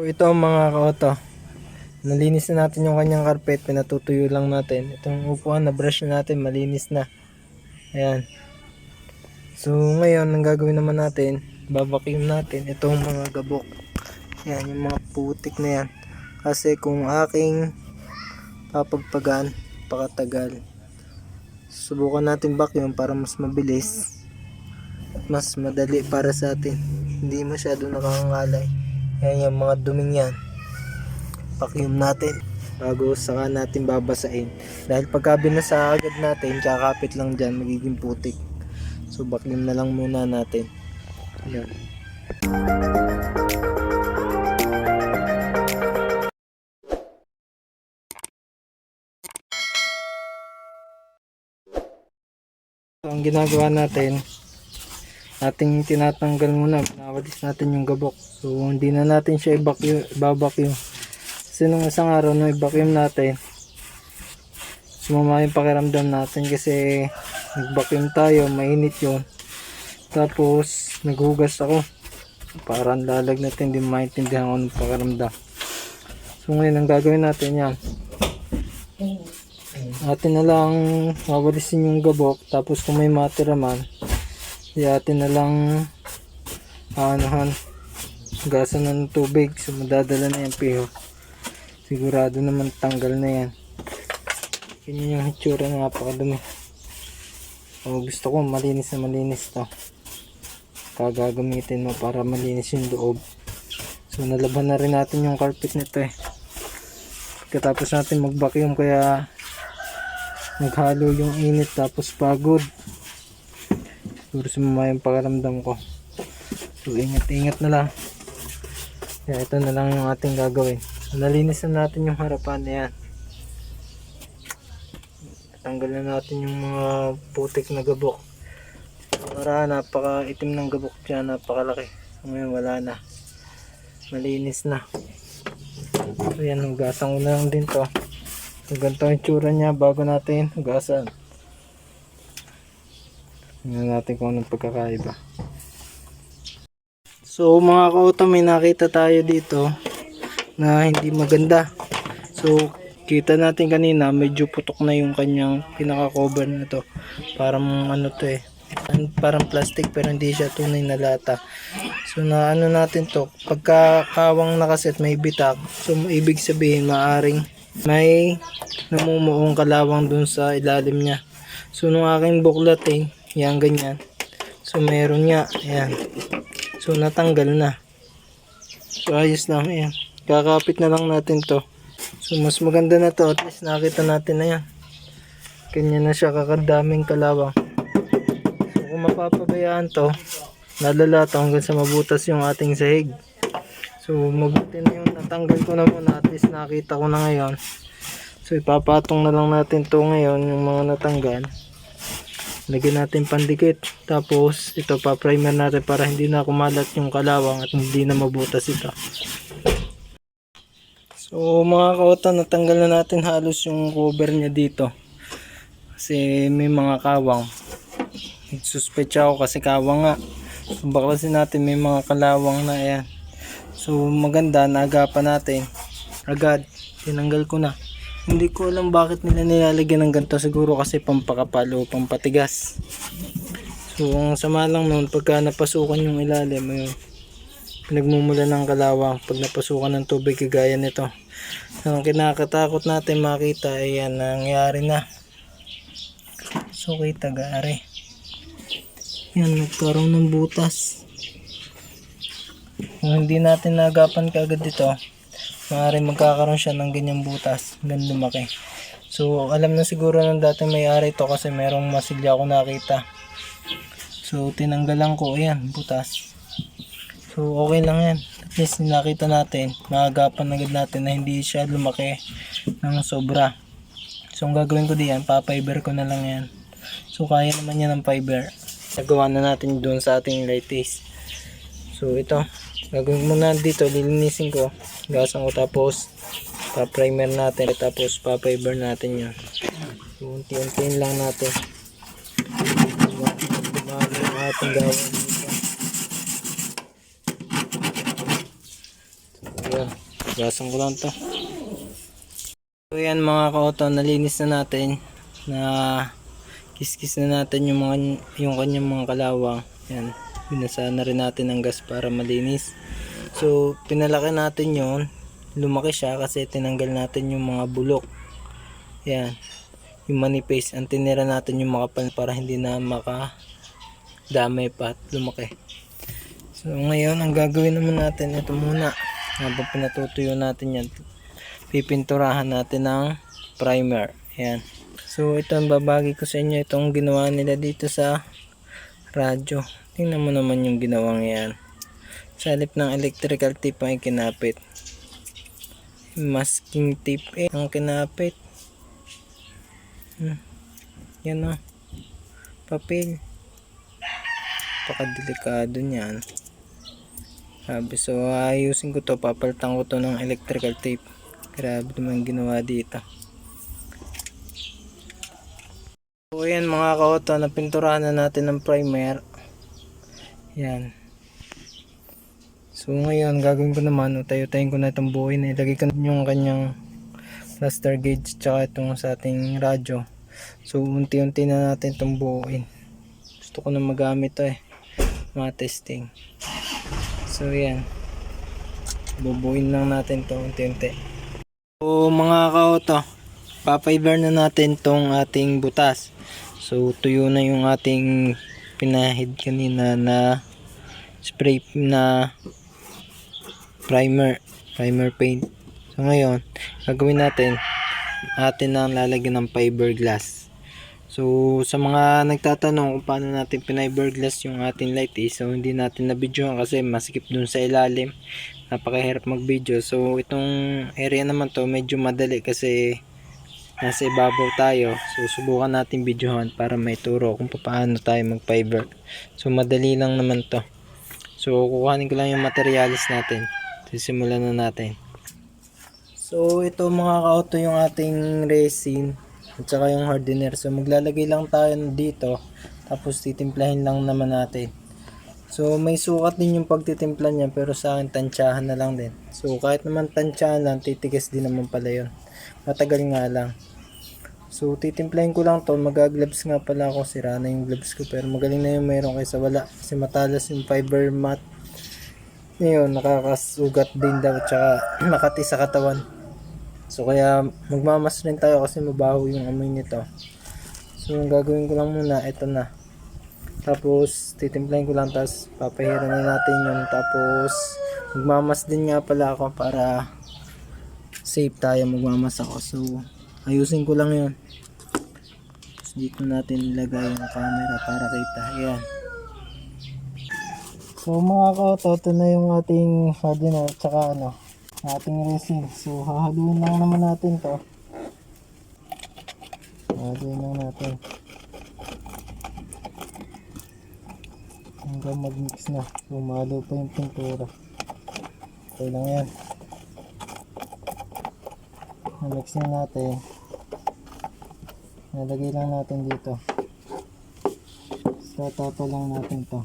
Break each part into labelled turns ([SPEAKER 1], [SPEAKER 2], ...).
[SPEAKER 1] So, ito mga kaoto. Nalinis na natin yung kanyang carpet. Pinatutuyo lang natin. Itong upuan na brush na natin. Malinis na. Ayan. So, ngayon, ang gagawin naman natin, babakim natin itong mga gabok. Ayan, yung mga putik na yan. Kasi kung aking papagpagan, pakatagal. Subukan natin vacuum para mas mabilis mas madali para sa atin. Hindi masyado nakangalay. Ayan yung mga duming yan. Vacuum natin bago saka natin babasain. Dahil pagka binasa agad natin, kakapit lang dyan, magiging putik. So vacuum na lang muna natin. Ayan. So, ang ginagawa natin, ating tinatanggal muna, pinawalis natin yung gabok. So, hindi na natin siya i-vacuum, i-vacuum. Kasi nung isang araw, nung i-vacuum natin, sumama yung pakiramdam natin kasi nag-vacuum tayo, mainit yun. Tapos, naghugas ako. Parang lalag natin, hindi maintindihan ko anong pakiramdam. So, ngayon, ang gagawin natin yan. Atin na lang wawalisin yung gabok tapos kung may matira atin na lang. Aanahan. Gasan ng tubig. So madadala na yung piho. Sigurado naman tanggal na yan. Ganyan yung hitsura na napakadumi. O gusto ko malinis na malinis to. Kagagamitin mo para malinis yung loob. So nalaban na rin natin yung carpet nito eh. Pagkatapos natin mag-vacuum kaya naghalo yung init tapos pagod. Siguro sumama yung pakaramdam ko. So ingat-ingat na lang. Kaya ito na lang yung ating gagawin. Nalinis na natin yung harapan na yan. Tanggal na natin yung mga putik na gabok. Para napaka itim ng gabok dyan, napakalaki. Ngayon wala na. Malinis na. So yan, hugasan ko na lang din to. So ganito ang tsura niya bago natin hugasan. Tingnan natin kung anong pagkakaiba. So mga kauto, may nakita tayo dito na hindi maganda. So kita natin kanina medyo putok na yung kanyang pinaka-cover na to. Parang ano to eh. Parang plastic pero hindi siya tunay na lata. So na ano natin to, pagka kawang nakaset may bitak, so ibig sabihin maaring may namumuong kalawang dun sa ilalim niya. So nung aking buklating, yan ganyan. So meron nga, ayan. So natanggal na. So ayos lang, ayan. Kakapit na lang natin to. So mas maganda na to, at least nakita natin na yan. Ganyan na siya kakadaming kalawang. So kung mapapabayaan to, lalala to hanggang sa mabutas yung ating sahig. So mabuti na yung natanggal ko na muna at least nakita ko na ngayon. So ipapatong na lang natin to ngayon yung mga natanggal. Lagyan natin pandikit. Tapos ito pa primer natin para hindi na kumalat yung kalawang at hindi na mabutas ito. So mga kautan natanggal na natin halos yung cover niya dito. Kasi may mga kawang. Nagsuspetsa ako kasi kawang nga. So baklasin natin may mga kalawang na yan. So maganda naagapan natin. Agad tinanggal ko na. Hindi ko alam bakit nila nilalagyan ng ganito. Siguro kasi pampakapal o pampatigas. So ang sama lang noon pagka napasukan yung ilalim ayun, pinagmumula ng kalawang pag napasukan ng tubig kagaya nito. Ang kinakatakot natin makita ay yan nangyari na. So kita gari. Yan nagkaroon ng butas. Kung hindi natin nagapan kagad dito, maaaring magkakaroon siya ng ganyang butas, ganun lumaki. So, alam na siguro ng dating may-ari to kasi merong masilya ako nakita. So, tinanggalan ko, ayan, butas. So, okay lang yan. At least nakita natin, maagapan agad natin na hindi siya lumaki ng sobra. So, ang gagawin ko diyan, pa-fiber ko na lang yan. So, kaya naman yan ng fiber. Nagawa na natin doon sa ating latest. So, ito. Gagawin muna dito, lilinisin ko. Gasan ko tapos pa-primer natin tapos pa-fiber natin yun. Unti-untiin lang natin. Bago yung ating gawin. Gasan ko lang to. So yan mga ka-auto, nalinis na natin na kiskis na natin yung mga yung kanyang mga kalawang. Yan. Binasa na rin natin ng gas para malinis. So pinalaki natin yon lumaki siya kasi tinanggal natin yung mga bulok. Yan. Yung manipis, ang tinira natin yung makapal para hindi na maka damay pa at lumaki. So ngayon, ang gagawin naman natin, ito muna. Habang pinatutuyo natin yan, pipinturahan natin ng primer. Ayan. So ito ang babagi ko sa inyo, itong ginawa nila dito sa radyo. Tingnan mo naman yung ginawang yan. Sa halip ng electrical tape ang kinapit. Masking tape eh, ang kinapit. Hmm. Yan o. Papel. Napakadelikado niyan. Sabi, so ayusin ko to, papalitan ko to ng electrical tape. Grabe naman ginawa dito. So ayan mga kaoto, napinturahan na natin ng primer. Yan. So ngayon, gagawin ko naman, tayo-tayin ko na itong buhay na ilagay ko yung kanyang cluster gauge tsaka itong sa ating radyo. So unti-unti na natin itong buuin. Gusto ko na magamit to eh. Mga testing. So yan. Bubuin lang natin to unti-unti. So mga kaoto, papiber na natin tong ating butas. So tuyo na yung ating pinahid kanina na spray na primer, primer paint. So ngayon, gagawin natin atin na lalagyan ng fiberglass. So sa mga nagtatanong kung paano natin pinfiberglass yung ating light is, so hindi natin na video kasi masikip dun sa ilalim. Napakahirap mag-video. So itong area naman to medyo madali kasi nasa ibabaw tayo. So subukan natin videohan para may turo kung paano tayo mag-fiber. So madali lang naman to. So kukuhanin ko lang yung materials natin. Sisimulan na natin. So ito mga ka-auto yung ating resin at saka yung hardener. So maglalagay lang tayo dito tapos titimplahin lang naman natin. So may sukat din yung pagtitimpla niya pero sa akin tansyahan na lang din. So kahit naman tansyahan lang titigas din naman pala yun. Matagal nga lang. So titimplahin ko lang to, mag-gloves nga pala ako, sira na yung gloves ko pero magaling na yung mayroon kaysa wala kasi matalas yung fiber mat. Ngayon, nakakasugat din daw tsaka makati sa katawan. So kaya magmamas rin tayo kasi mabaho yung amoy nito. So ang gagawin ko lang muna, ito na. Tapos titimplahin ko lang tapos papahira na natin yun. Tapos magmamas din nga pala ako para safe tayo magmamas ako. So ayusin ko lang yun. Tapos dito natin ilagay yung camera para kita. Ayan. So mga kauto, ito na yung ating hardener at saka ano, ating resin. So hahaluin lang naman natin to. Hahaluin lang natin. Hanggang mag-mix na. So mahalo pa yung pintura. Okay lang yan. Na-mix na natin. Nalagay lang natin dito. So tapa lang natin to.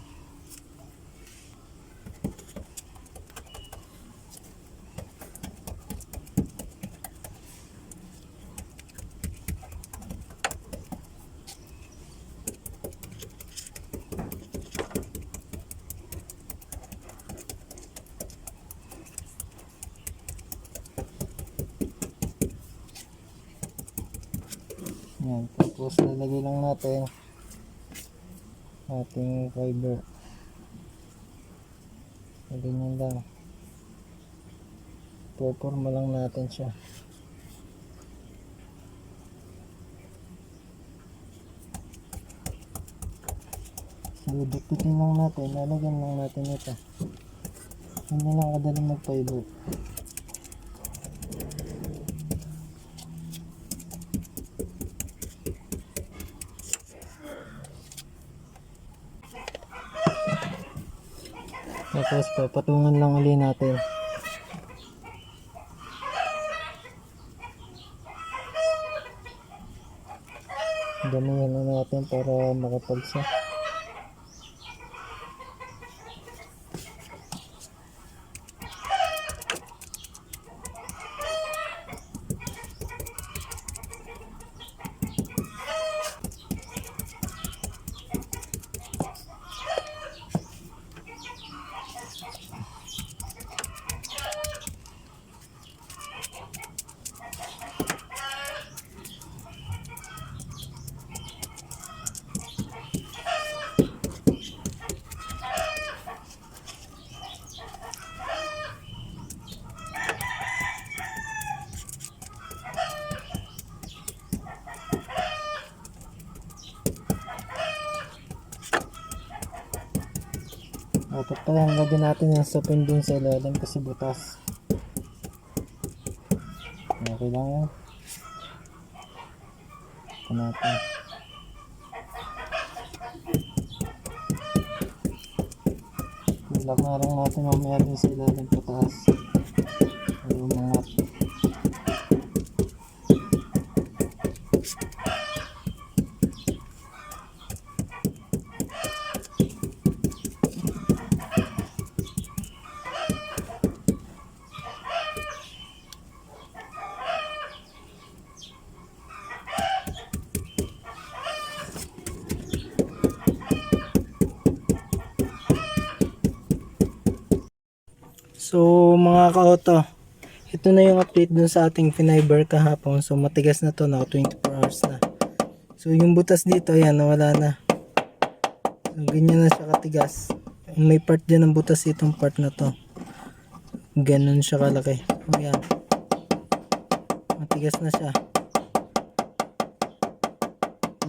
[SPEAKER 1] Yan, tapos lalagay lang natin ating fiber. Ganyan lang. Poporma lang natin siya. So, dupitin lang natin. Lalagyan lang natin ito. Hindi lang kadali mag-fiber. Tapos papatungan lang uli natin. Damihan na natin para makapagsa. Pala lagyan natin yung sapin dun sa ilalim kasi butas. Okay lang yan. Ito natin. Ilak na lang natin mamaya din sa ilalim pataas. Yung mga So mga ka-auto, ito na yung update dun sa ating fiber kahapon. So matigas na to, naka 24 hours na. So yung butas dito, ayan, nawala na. So ganyan na siya katigas. May part dyan ng butas itong part na to. Ganun siya kalaki. Ayan. Matigas na siya.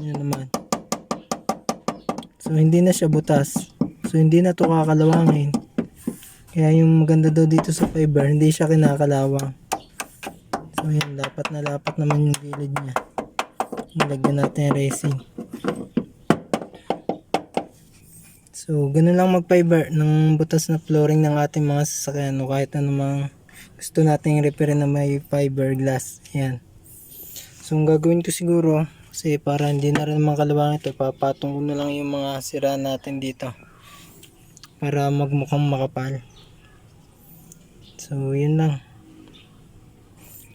[SPEAKER 1] Ayan naman. So hindi na siya butas. So hindi na to kakalawangin. Kaya yung maganda daw dito sa fiber, hindi siya kinakalawang. So yun, dapat na dapat naman yung gilid niya. Nilagyan natin yung racing. So, ganun lang mag-fiber ng butas na flooring ng ating mga sasakyan o kahit anumang gusto nating repair na may fiberglass. Yan. So, ang gagawin ko siguro, kasi para hindi na rin makalawang ito, papatong ko na lang yung mga sira natin dito. Para magmukhang makapal. So, yun lang.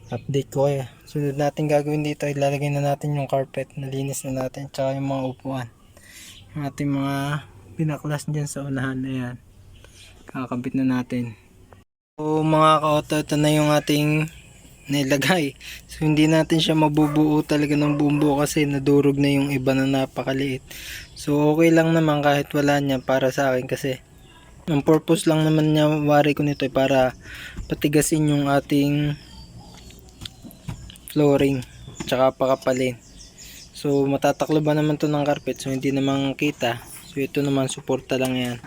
[SPEAKER 1] Update ko kaya. Sunod natin gagawin dito, ilalagay na natin yung carpet. Nalinis na natin. Tsaka yung mga upuan. Yung ating mga pinaklas dyan sa unahan. Ayan. Kakabit na natin. So, mga ka-auto, ito na yung ating nilagay. So, hindi natin siya mabubuo talaga ng bumbo kasi nadurog na yung iba na napakaliit. So, okay lang naman kahit wala niya para sa akin kasi ang purpose lang naman niya wari ko nito ay para patigasin yung ating flooring tsaka pakapalin. So matatakloban naman to ng carpet? So hindi naman kita. So ito naman suporta lang yan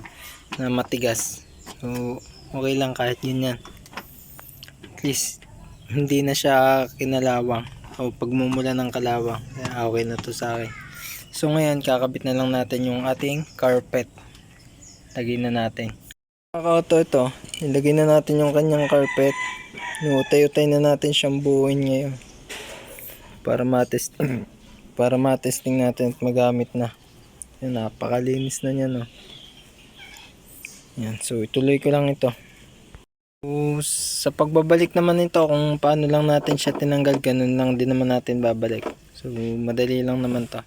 [SPEAKER 1] na matigas. So okay lang kahit yun yan. At least hindi na siya kinalawang o pagmumula ng kalawang. Okay na to sa akin. So ngayon kakabit na lang natin yung ating carpet lagay na natin Kakauto ito, ilagay na natin yung kanyang carpet. Utay-utay na natin siyang buuin ngayon. Para matest para matesting natin at magamit na. Yan, napakalinis na niya no. Yan, so ituloy ko lang ito. So, sa pagbabalik naman nito, kung paano lang natin siya tinanggal, ganun lang din naman natin babalik. So, madali lang naman to.